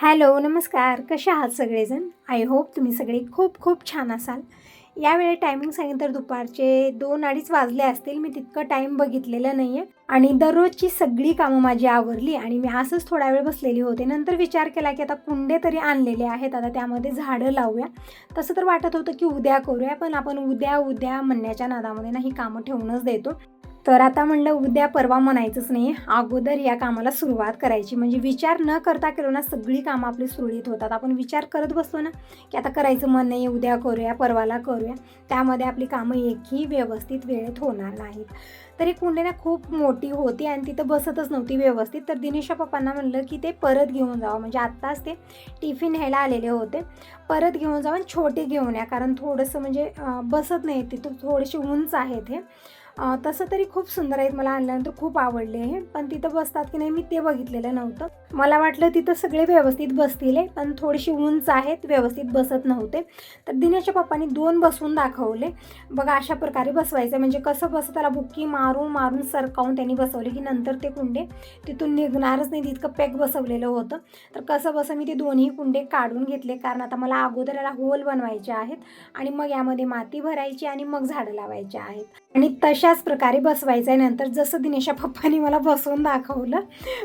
Hello नमस्कार. कसे आहात सगळेजण? आय होप तुम्ही सगळे खूप खूप छान असाल. यावेळी टायमिंग सांगितलं तर दुपारचे दोन अडीच वाजले असतील. मी तितकं टाईम बघितलेलं नाही आहे आणि दररोजची सगळी कामं माझी आवरली आणि मी असंच थोडा वेळ बसलेली होते. नंतर विचार केला की आता कुंडे तरी आणलेले आहेत. आता त्यामध्ये झाडं लावूया. तसं तर वाटत होतं की उद्या करूया पण आपण उद्या उद्या म्हणण्याच्या नादामध्ये ना ही कामं ठेवूनच देतो. तर आता म्हणलं उद्या परवा म्हणायचंच नाही. अगोदर या कामाला सुरुवात करायची. म्हणजे विचार न करता केलो ना सगळी कामं आपली सुरळीत होतात. आपण विचार करत बसतो ना की आता करायचं मन नाही उद्या करूया परवाला करूया. त्यामध्ये आपली कामं एकही व्यवस्थित वेळेत होणार नाहीत. तरी कुंडी ना खूप मोठी होती आणि तिथं बसतच नव्हती व्यवस्थित. तर दिनेशा पप्पांना म्हणलं की ते परत घेऊन जावं. म्हणजे आत्ताच ते टिफिन ह्यायला आलेले होते. परत घेऊन जावं आणि छोटे घेऊन या. कारण थोडंसं म्हणजे बसत नाही तिथं. थोडेसे उंच आहेत हे. तसं तरी खूप सुंदर आहेत मला आणल्यानंतर खूप आवडले हे पण तिथं बसतात की नाही मी ते बघितलेलं नव्हतं. मला वाटलं तिथं सगळे व्यवस्थित बसतील हे, पण थोडीशी उंच आहेत व्यवस्थित बसत नव्हते. तर दिनेशच्या पप्पांनी दोन बसवून दाखवले. बघा अशा प्रकारे बसवायचं. म्हणजे कसं बसं त्याला बुक्की मारून मारून सरकावून त्यांनी बसवले. की नंतर ते कुंडे तिथून निघणारच नाही. तितकं पॅक बसवलेलं होतं. तर कसं बसं मी ते दोन्ही कुंडे काढून घेतले. कारण आता मला अगोदर याला होल बनवायचे आहेत. आणि मग यामध्ये माती भरायची आणि मग झाडं लावायची आहेत. आणि तशाच प्रकारे बसवायचं आहे. नंतर जसं दिनेशा पप्पांनी मला बसवून दाखवलं.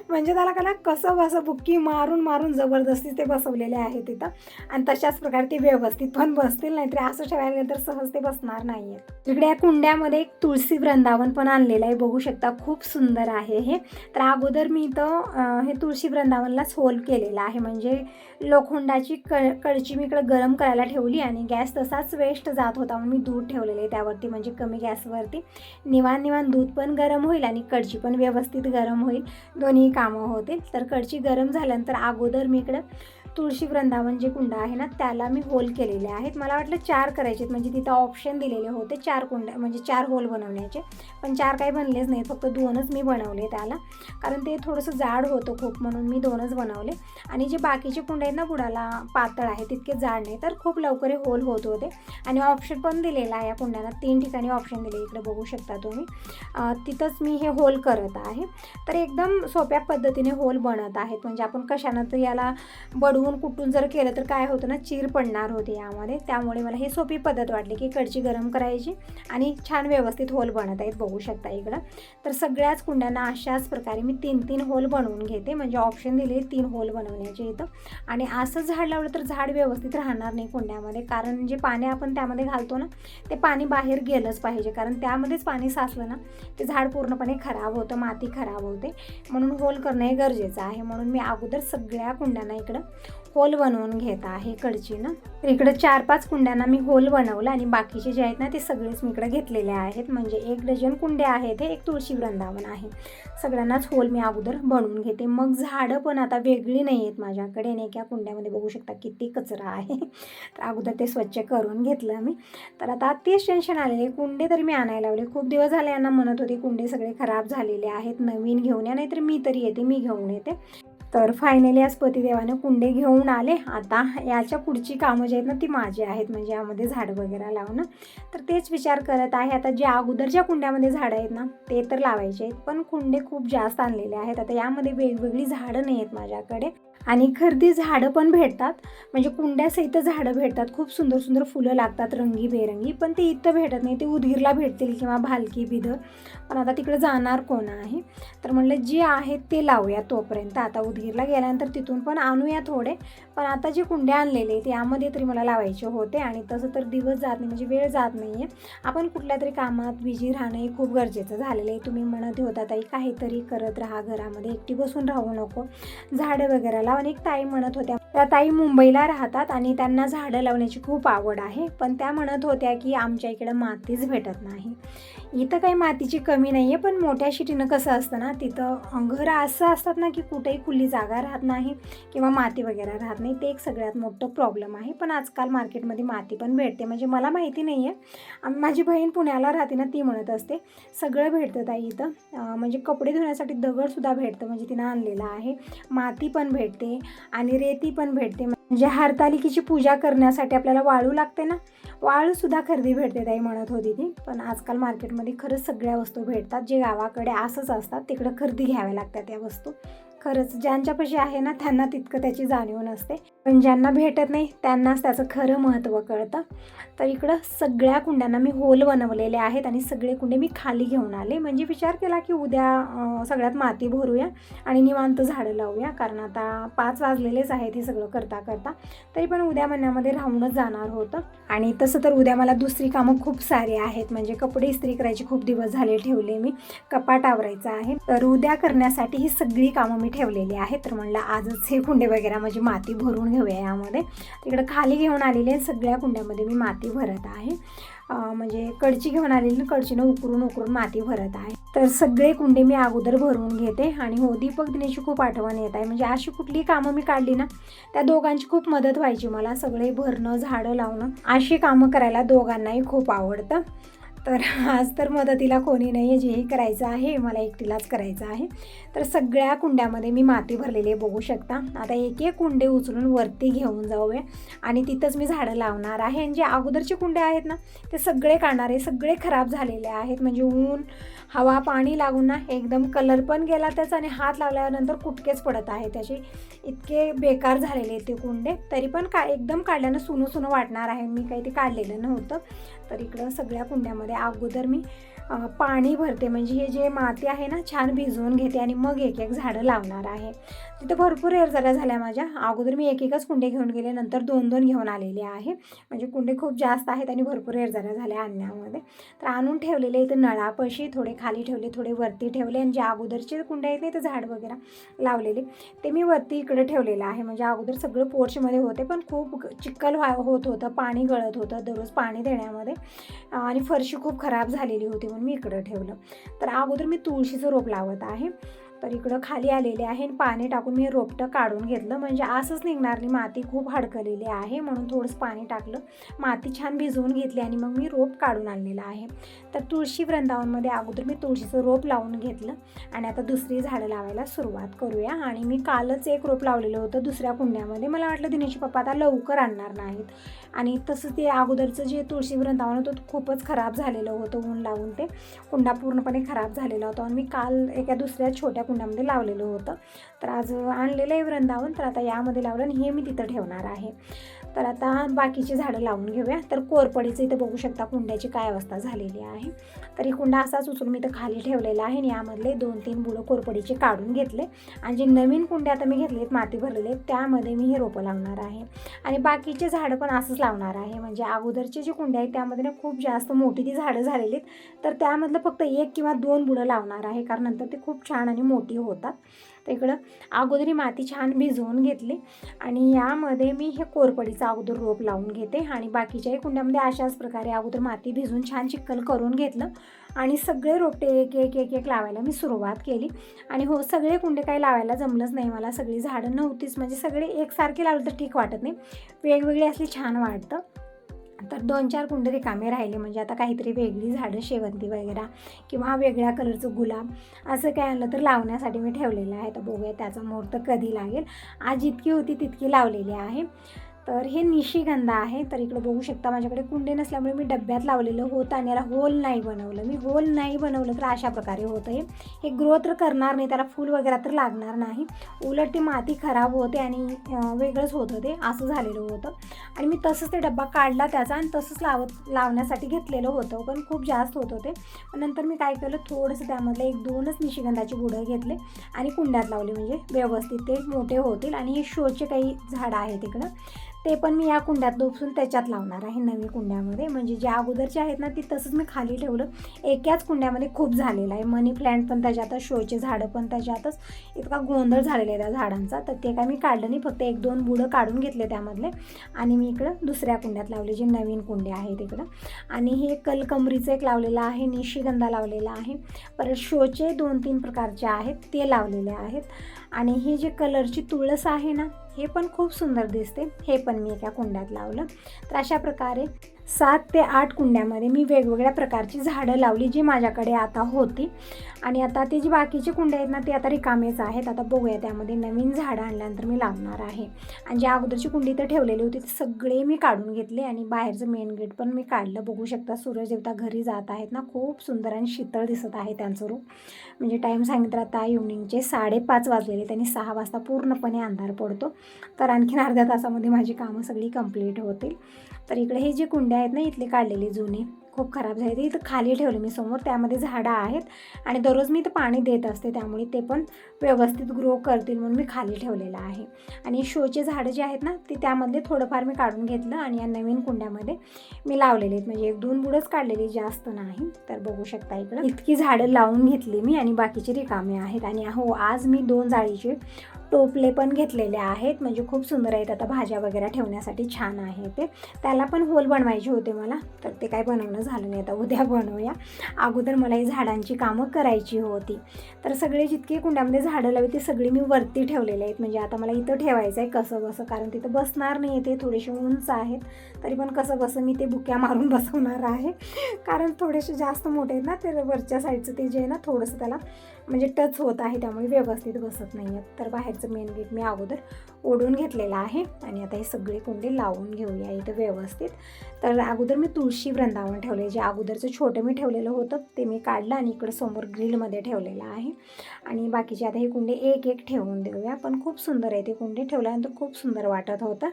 म्हणजे त्याला कला कसं कसं बसं बुक्की मारून मारून जबरदस्ती ते बसवलेले आहे तिथं. आणि तशाच प्रकारे ते व्यवस्थित पण बसतील नाहीतर असं ठेवायला गेलं तर सहज ते बसणार नाही आहेत तिकडे या कुंड्यामध्ये एक तुळशी वृंदावन पण आणलेलं आहे. बघू शकता खूप सुंदर आहे हे. तर अगोदर मी इथं हे तुळशी वृंदावनलाच होल केलेलं आहे. म्हणजे लोखंडाची क कळची मी इकडं गरम करायला ठेवली आणि गॅस तसाच वेस्ट जात होता. म्हणून मी दूध ठेवलेलं आहे त्यावरती म्हणजे कमी गॅसवरती. निवान निवान दूध पण गरम होईल आणि कळची पण व्यवस्थित गरम होईल. दोन्ही कामं होतील. तर कळची गरम झाल्यानंतर अगोदर मी इकडं तुळशी वृंदावन जे कुंड आहे ना त्याला मी होल केलेले आहेत. मला वाटलं चार करायचे आहेत. म्हणजे तिथं ऑप्शन दिलेले होते चार कुंड्या म्हणजे चार होल बनवण्याचे. पण चार काही बनलेच नाहीत. फक्त दोनच मी बनवले त्याला. कारण ते थोडंसं जाड होतं खूप म्हणून मी दोनच बनवले. आणि जे बाकीचे कुंड आहेत ना बुडाला पातळ आहे तितके जाड नाही. तर खूप लवकर होल होत होते. आणि ऑप्शन पण दिलेला आहे या कुंड्यांना तीन ठिकाणी ऑप्शन दिले. इकडे बघू शकता तुम्ही. तिथंच मी हे होल करत आहे. तर एकदम सोप्या पद्धतीने होल बनत आहेत. म्हणजे आपण कशानं तर याला बडवून कुठून जर केलं तर काय होतं ना चीर पडणार होते यामध्ये. त्यामुळे मला ही सोपी पद्धत वाटली की कडची गरम करायची आणि छान व्यवस्थित होल बनत आहेत बघू शकता इकडं. तर सगळ्याच कुंड्यांना अशाच प्रकारे मी तीन तीन होल बनवून घेते. म्हणजे ऑप्शन दिले तीन होल बनवण्याचे इथं. आणि असं झाड लावलं तर झाड व्यवस्थित राहणार नाही कुंड्यामध्ये. कारण जे पाणी आपण त्यामध्ये घालतो ना ते पाणी बाहेर गेलंच पाहिजे. कारण त्यामध्येच पाणी साचलं ना ते झाड पूर्णपणे खराब होतं माती खराब होते. म्हणून होल करणं हे गरजेचं आहे. म्हणून मी अगोदर सगळ्या कुंड्यांना इकडं होल बनवून घेत आहे कडचीनं. तर इकडं चार पाच कुंड्यांना मी होल बनवलं आणि बाकीचे जे आहेत ना ते सगळेच मी इकडे घेतलेले आहेत. म्हणजे एक डझन कुंड्या आहेत हे एक तुळशी वृंदावन आहे. सगळ्यांनाच होल मी अगोदर बनवून घेते. मग झाडं पण आता वेगळी नाही आहेत माझ्याकडे. आणि एका कुंड्यामध्ये बघू शकता किती कचरा आहे. तर अगोदर ते स्वच्छ करून घेतलं मी. तर आता तेच टेन्शन आलेले. कुंडे तरी मी आणायला लावले. खूप दिवस झाले यांना म्हणत होते कुंडे सगळे खराब झालेले आहेत. नवीन घेऊन या नाहीतर मी तरी येते मी घेऊन येते. तर फायनली आज पतिदेवानं कुंडे घेऊन आले. आता याच्या पुढची कामं जी आहेत ना ती माझी आहेत. म्हणजे यामध्ये झाडं वगैरे लावणं. तर तेच विचार करत आहे. आता जे अगोदरच्या कुंड्यामध्ये झाडं आहेत ना ते तर लावायचे आहेत. पण कुंडे खूप जास्त आणलेले आहेत. आता यामध्ये वेगवेगळी झाडं नाही आहेत माझ्याकडे. आणि खरेदी झाडं पण भेटतात. म्हणजे कुंड्यासहित झाडं भेटतात. खूप सुंदर सुंदर फुलं लागतात रंगीबेरंगी. पण ते इथं भेटत नाही. ते उदगीरला भेटतील किंवा भालकी बिदर पण आता तिकडे जाणार कोण आहे? तर म्हणलं जे आहे ते लावूया तोपर्यंत. आता उदगीरला गेल्यानंतर तिथून पण आणूया थोडे. पण आता जे कुंड्या आणलेले आहेत यामध्ये तरी मला लावायचे होते आणि तसं तर दिवस जात नाही म्हणजे वेळ जात नाही आहे आपण कुठल्या तरी कामात बिझी राहणं हे खूप गरजेचं झालेलं आहे. तुम्ही म्हणत होता ताई काहीतरी करत राहा घरामध्ये एकटी बसून राहू नको. झाडं वगैरे लावा. आणि एक ताई म्हणत होत्या त्या ताई मुंबईला राहतात आणि त्यांना झाडं लावण्याची खूप आवड आहे. पण त्या म्हणत होत्या की आमच्या इकडं मातीच भेटत नाही. इथं काही मातीची कमी नाही आहे पण मोठ्या शिटीनं कसं असतं ना तिथं घरं असं असतात ना की कुठेही खुली जागा राहत नाही किंवा माती वगैरे राहत नाही. ते एक सगळ्यात मोठं प्रॉब्लेम आहे. पण आजकाल मार्केटमध्ये माती पण भेटते. म्हणजे मला माहिती नाही आहे माझी बहीण पुण्याला राहते ना ती म्हणत असते सगळं भेटतं ताई इथं. म्हणजे कपडे धुण्यासाठी दगडसुद्धा भेटतं. म्हणजे तिनं आणलेलं आहे. माती पण भेटते आणि रेती पण भेटते. म्हणजे हरतालिकेची पूजा करण्यासाठी आपल्याला वाळू लागते ना? वाळूसुद्धा खरेदी भेटते ताई म्हणत होती ती. पण आजकाल मार्केटमध्ये खरंच सगळ्या वस्तू भेटतात. जे गावाकडे असंच असतात तिकडं खरेदी घ्याव्या लागतात त्या वस्तू. खरंच ज्यांच्यापाशी आहे ना त्यांना तितकं त्याची जाणीव नसते. पण ज्यांना भेटत नाही त्यांनाच त्याचं खरं महत्त्व कळतं. तर इकडं सगळ्या कुंड्यांना मी होल बनवलेले आहेत आणि सगळे कुंडे मी खाली घेऊन आले. म्हणजे विचार केला की उद्या सगळ्यात माती भरूया आणि निवांत झाडं लावूया. कारण आता पाच वाजलेलेच आहेत हे सगळं करता करता. तरी पण उद्या महिन्यामध्ये राहूनच जाणार होतं. आणि तसं तर उद्या मला दुसरी कामं खूप सारी आहेत. म्हणजे कपडे इस्त्री करायचे खूप दिवस झाले ठेवले मी. कपाट आवरायचं आहे. तर उद्या करण्यासाठी ही सगळी कामं मी ठेवलेले आहेत. तर म्हणलं आजच हे कुंडे वगैरे माझी माती भरून घेऊया यामध्ये. तिकडं खाली घेऊन आलेले आहे सगळ्या कुंड्यामध्ये मी माती भरत आहे. म्हणजे कडची घेऊन आलेली कडचीनं उकरून उकरून माती भरत आहे. तर सगळे कुंडे मी अगोदर भरून घेते आणि हो दीपक दिनेची खूप आठवण येत आहे. म्हणजे अशी कुठली कामं मी काढली ना त्या दोघांची खूप मदत व्हायची मला. सगळे भरणं झाडं लावणं अशी कामं करायला दोघांनाही खूप आवडतं. तर आज तर मदतीला कोणी नाही आहे जेही करायचं आहे मला एकटीलाच करायचं आहे. तर सगळ्या कुंड्यामध्ये मी माती भरलेली आहे बघू शकता. आता एक एक कुंडे उचलून वरती घेऊन जाऊया. आणि तिथंच मी झाडं लावणार आहे. आणि जे अगोदरचे कुंडे आहेत ना ते सगळे काढणार आहे. सगळे खराब झालेले आहेत. म्हणजे ऊन हवा पाणी लागून ना एकदम कलर पण गेला त्याचा आणि हात लावल्यानंतर कुटकेच पडत आहे त्याचे. इतके बेकार झालेले आहेत ते कुंडे. तरी पण का एकदम काढल्यानं सुनं सुनं वाटणार आहे. मी काही ते काढलेलं नव्हतं. तर इकडं सगळ्या कुंड्यामध्ये अगोदर मी पाणी भरते. म्हणजे हे जे माती आहे ना छान भिजवून घेते आणि मग एक एक झाडं लावणार आहे. तिथं भरपूर एरझऱ्या झाल्या माझ्या. अगोदर मी एक एकच कुंडे घेऊन गेले नंतर दोन दोन घेऊन आलेले आहे. म्हणजे कुंडे खूप जास्त आहेत आणि भरपूर एरझऱ्या झाल्या आणण्यामध्ये. तर आणून ठेवलेले इथं नळापाशी थोडे खाली ठेवले थोडे वरती ठेवले आणि जे अगोदरचे कुंडे आहेत ना इथं झाड वगैरे लावलेले ते मी वरती इकडे ठेवलेलं आहे. म्हणजे अगोदर सगळं पोर्चमध्ये होते पण खूप चिखल व्हा होत होतं पाणी गळत होतं दररोज पाणी देण्यामध्ये. आणि फरशी खूप खराब झालेली होती. मी इकडं ठेवलं. तर अगोदर मी तुळशीचं रोप लावत आहे. तर इकडं खाली आलेले आहे आणि पाणी टाकून मी रोपटं काढून घेतलं. म्हणजे असंच निघणार नाही माती खूप हडकलेली आहे म्हणून थोडंसं पाणी टाकलं. माती छान भिजवून घेतली आणि मग मी रोप काढून आणलेलं आहे. तर तुळशी वृंदावनमध्ये अगोदर मी तुळशीचं रोप लावून घेतलं आणि आता दुसरी झाडं लावायला सुरुवात करूया. आणि मी कालच एक रोप लावलेलं होतं दुसऱ्या कुंड्यामध्ये मला वाटलं दिनेशी पप्पा आता लवकर आणणार नाहीत. आणि तसं ते अगोदरचं जे तुळशी वृंदावन होतं खूपच खराब झालेलं होतं ऊन लावून ते. कुंडा पूर्णपणे खराब झालेला होता. आणि मी काल एका दुसऱ्या छोट्या कुंडामध्ये लावलेलं होतं. तर आज आणलेलं आहे वृंदावन तर आता यामध्ये लावलं आणि हे मी तिथं ठेवणार आहे. तर आता बाकीची झाडं लावून घेऊया. तर कोरपडीचं इथं बघू शकता कुंड्याची काय अवस्था झालेली आहे. तर ही कुंडा असाच उचलून मी इथं खाली ठेवलेला आहे आणि यामधले दोन तीन बुडं कोरपडीचे काढून घेतले. आणि जे नवीन कुंडे आता मी घेतलेत माती भरलेले त्यामध्ये मी हे रोपं लावणार आहे. आणि बाकीचे झाडं पण असंच लावणार आहे. म्हणजे अगोदरचे जे कुंडे आहेत त्यामध्ये ना खूप जास्त मोठी ती झाडं झालेली आहेत तर त्यामधलं फक्त एक किंवा दोन बुडं लावणार आहे कारण नंतर ते खूप छान आणि मोठी होतात. तर इकडं अगोदर ही माती छान भिजवून घेतली आणि यामध्ये मी हे कोरपडीचं अगोदर रोप लावून घेते आणि बाकीच्याही कुंड्यामध्ये अशाच प्रकारे अगोदर माती भिजवून छान चिक्कल करून घेतलं आणि सगळे रोपटे एक एक एक एक लावायला मी सुरुवात केली. आणि हो सगळे कुंडे काही लावायला जमलंच नाही मला सगळी झाडं नव्हतीच म्हणजे सगळे एकसारखे लावलं तर ठीक वाटत नाही. वेगवेगळी असली छान वाटतं. तर दोन चार कुंडे रिकामे राहिले म्हणजे आता काहीतरी वेगळी झाडं शेवंती वगैरे किंवा वेगळ्या कलरचं गुलाब असं काय आणलं तर लावण्यासाठी मी ठेवलेलं आहे. तर बघूया त्याचा मुहूर्त कधी लागेल. आज जितकी होती तितकी लावलेली आहे. तर हे निशिगंध आहे. तर इकडे बघू शकता माझ्याकडे कुंडे नसल्यामुळे मी डब्यात लावलेलं होतं आणि याला होल नाही बनवलं. मी होल नाही बनवलं तर अशा प्रकारे होतं हे. हे ग्रो तर करणार नाही त्याला फूल वगैरे तर लागणार नाही. उलट ती माती खराब होते आणि वेगळंच होतं ते असं झालेलं होतं. आणि मी तसंच ते डब्बा काढला त्याचा आणि तसंच लावत लावण्यासाठी घेतलेलं होतं पण खूप जास्त होतं ते पण नंतर मी काय केलं थोडंसं त्यामधलं एक दोनच निशिगंधाची बुडं घेतले आणि कुंड्यात लावले. म्हणजे व्यवस्थित ते मोठे होतील आणि हे शोचे काही झाडं आहेत इकडं. ते पण मी या कुंड्यात उपसून त्याच्यात लावणार आहे नवी कुंड्यामध्ये. म्हणजे जे अगोदरचे आहेत ना ती तसंच मी खाली ठेवलं. एकाच कुंड्यामध्ये खूप झालेलं आहे. मनी प्लॅन्ट पण त्याच्यातच शोचे झाडं पण त्याच्यातच इतका गोंधळ झालेला आहे त्या झाडांचा. तर ते काय मी काढलं नाही फक्त एक दोन बुडं काढून घेतले त्यामधले. आणि मी इकडं दुसऱ्या कुंड्यात लावले जे नवीन कुंडे आहेत इकडं. आणि हे कलकमरीचं एक लावलेलं आहे निशिगंधा लावलेला आहे. परत शोचे दोन तीन प्रकारचे आहेत ते लावलेले आहेत. आणि ही जी कलरची तुळस आहे ना हे पण खूप सुंदर दिसते. हे पण मी एका कुंड्यात लावलं. तर अशा प्रकारे सात ते आठ कुंड्यामध्ये मी वेगवेगळ्या प्रकारची झाडं लावली जी माझ्याकडे आता होती. आणि आता ते जी बाकीचे कुंड्या आहेत ना ते आता रिकामेच आहेत. आता बघूया त्यामध्ये नवीन झाडं आणल्यानंतर मी लावणार आहे. आणि ज्या अगोदरची कुंडी तर ठेवलेली होती ते सगळे मी काढून घेतले आणि बाहेरचं मेन गेट पण मी काढलं. बघू शकता सूरज देवता घरी जात आहेत ना खूप सुंदर आणि शीतळ दिसत आहे त्यांचं रूप. म्हणजे टाईम सांगितलं आता इव्हनिंगचे साडेपाच वाजलेले त्यांनी सहा वाजता पूर्णपणे अंधार पडतो. तर आणखीन अर्ध्या तासामध्ये माझी कामं सगळी कंप्लीट होतील. तर इकडे हे जे कुंड्या आहेत ना इथले काढलेले जुने खूप खराब झाले. ते इथं खाली ठेवले मी समोर. त्यामध्ये झाडं आहेत आणि दररोज मी इथं पाणी देत असते. त्यामुळे ते पण व्यवस्थित ग्रो करतील म्हणून मी खाली ठेवलेलं आहे. आणि शोचे झाडं जे आहेत ना ते त्यामधले थोडंफार मी काढून घेतलं आणि या नवीन कुंड्यामध्ये मी लावलेले आहेत. म्हणजे एक दोन बुडच काढलेली जास्त नाही तर बघू शकता इकडं. इतकी झाडं लावून घेतली मी आणि बाकीची रिकामे आहेत. आणि हो आज मी दोन जाळीचे टोपले पण घेतलेले आहेत. म्हणजे खूप सुंदर आहेत. आता भाज्या वगैरे ठेवण्यासाठी छान आहे ते. त्याला पण होल बनवायचे होते मला. तर ते काय बनवणं झालं नाही. आता उद्या बनवूया. अगोदर मला ही झाडांची कामं करायची होती. तर सगळे जितके कुंड्यामध्ये झाडं लावी ते सगळी मी वरती ठेवलेले आहेत. म्हणजे आता मला इथं ठेवायचं आहे कसं बसं कारण तिथं बसणार नाही ते. थोडेसे उंच आहेत. तरी पण कसं बसं मी ते बुक्या मारून बसवणार आहे. कारण थोडेसे जास्त मोठे आहेत ना ते वरच्या साईडचं ते जे आहे ना थोडंसं त्याला म्हणजे टच होत आहे त्यामुळे व्यवस्थित बसत नाही आहेत तर बाहेरचं मेन गेट मी अगोदर ओढून घेतलेलं आहे आणि आता हे सगळे कुंडे लावून घेऊया इथं व्यवस्थित. तर अगोदर मी तुळशी वृंदावन ठेवले जे अगोदरचं छोटं मी ठेवलेलं होतं ते मी काढलं आणि इकडं समोर ग्रिलमध्ये ठेवलेलं आहे. आणि बाकीचे आता हे कुंडे एक एक ठेवून देऊया. पण खूप सुंदर आहे ते कुंडे ठेवल्यानंतर खूप सुंदर वाटत होतं.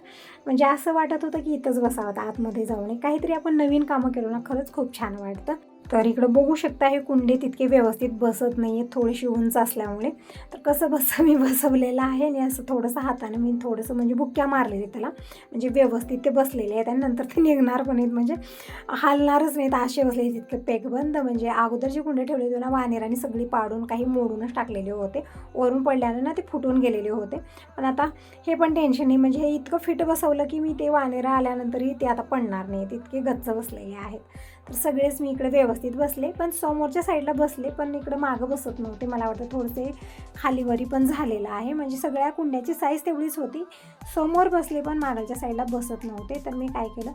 म्हणजे असं वाटत होतं की इथंच बसावं आतमध्ये जाऊन. काहीतरी आपण नवीन कामं केलो ना खरंच खूप छान वाटतं. तर इकडं बघू शकता हे कुंडे तितके व्यवस्थित बसत नाही आहेत थोडीशी उंच असल्यामुळे. तर कसं बसं मी बसवलेलं आहे आणि असं थोडंसं हाताने मी थोडंसं म्हणजे बुक्क्या मारलेले त्याला. म्हणजे व्यवस्थित ते बसलेले आहेत आणि नंतर ते निघणार पण आहेत. म्हणजे हालणारच नाहीत असे बसले तितके पेकबंद म्हणजे अगोदर जे कुंडे ठेवले होते ना वानेराने सगळी पाडून काही मोडूनच टाकलेले होते. वरून पडल्यानं ना ते फुटून गेलेले होते. पण आता हे पण टेन्शन नाही. म्हणजे हे इतकं फिट बसवलं की मी ते वानेरा आल्यानंतरही ते आता पडणार नाही तितके गच्च बसलेले आहेत. तर सगळेच मी इकडे व्यवस्थित बसले पण समोरच्या साईडला बसले पण इकडं मागं बसत नव्हते. मला वाटतं थोडेसे खालीवरी पण झालेलं आहे. म्हणजे सगळ्या कुंड्याची साईज तेवढीच होती. समोर बसले पण मागाच्या साईडला बसत नव्हते. तर मी काय केलं?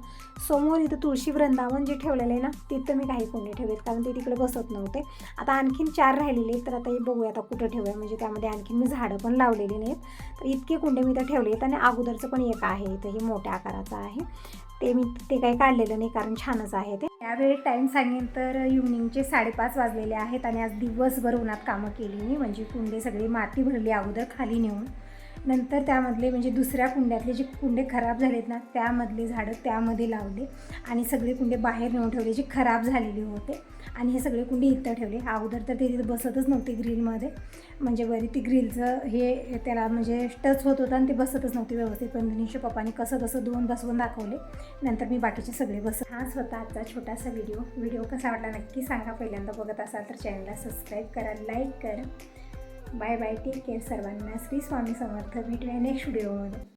समोर इथं तुळशी वृंदावन जे ठेवलेलं आहे ना तिथं मी काही कुंडे ठेवलेत कारण ते तिकडे बसत नव्हते. आता आणखीन चार राहिलेले आहेत तर आता हे बघूया आता कुठं ठेवूया. म्हणजे त्यामध्ये आणखीन मी झाडं पण लावलेली नाहीत. तर इतके कुंडे मी इथं ठेवले आहेत आणि अगोदरचं पण एक आहे इथं हे मोठ्या आकाराचं आहे. ते मी ते काही काढलेलं नाही कारण छानच आहे ते. त्यावेळी टाईम सांगेन तर इव्हनिंगचे साडेपाच वाजलेले आहेत आणि आज दिवसभर उन्हात कामं केली मी. म्हणजे कुंडे सगळी माती भरली अगोदर खाली नेऊन. नंतर त्यामधले म्हणजे दुसऱ्या कुंड्यातले जे कुंडे खराब झालेत ना त्यामधले झाडं त्यामध्ये लावले आणि सगळे कुंडे बाहेर नेऊन ठेवले जे खराब झालेले होते. आणि हे सगळे कुंडे इथं ठेवले. अगोदर तर ते तिथे बसतच नव्हते ग्रीलमध्ये. म्हणजे वरी ती ग्रिलचं हे त्याला म्हणजे टच होत होतं आणि ते बसतच नव्हते व्यवस्थित. पण दिनीशच्या पप्पाने कसं कसं दोन बसवून दाखवले. नंतर मी बाकीचे सगळे बस हाच होता आजचा छोटासा व्हिडिओ व्हिडिओ कसा वाटला नक्की सांगा. पहिल्यांदा बघत असाल तर चॅनलला सबस्क्राईब करा लाईक करा. बाय बाय टेक केअर सर्वांना श्री स्वामी समर्थ भेटूया नेक्स्ट व्हिडिओमध्ये.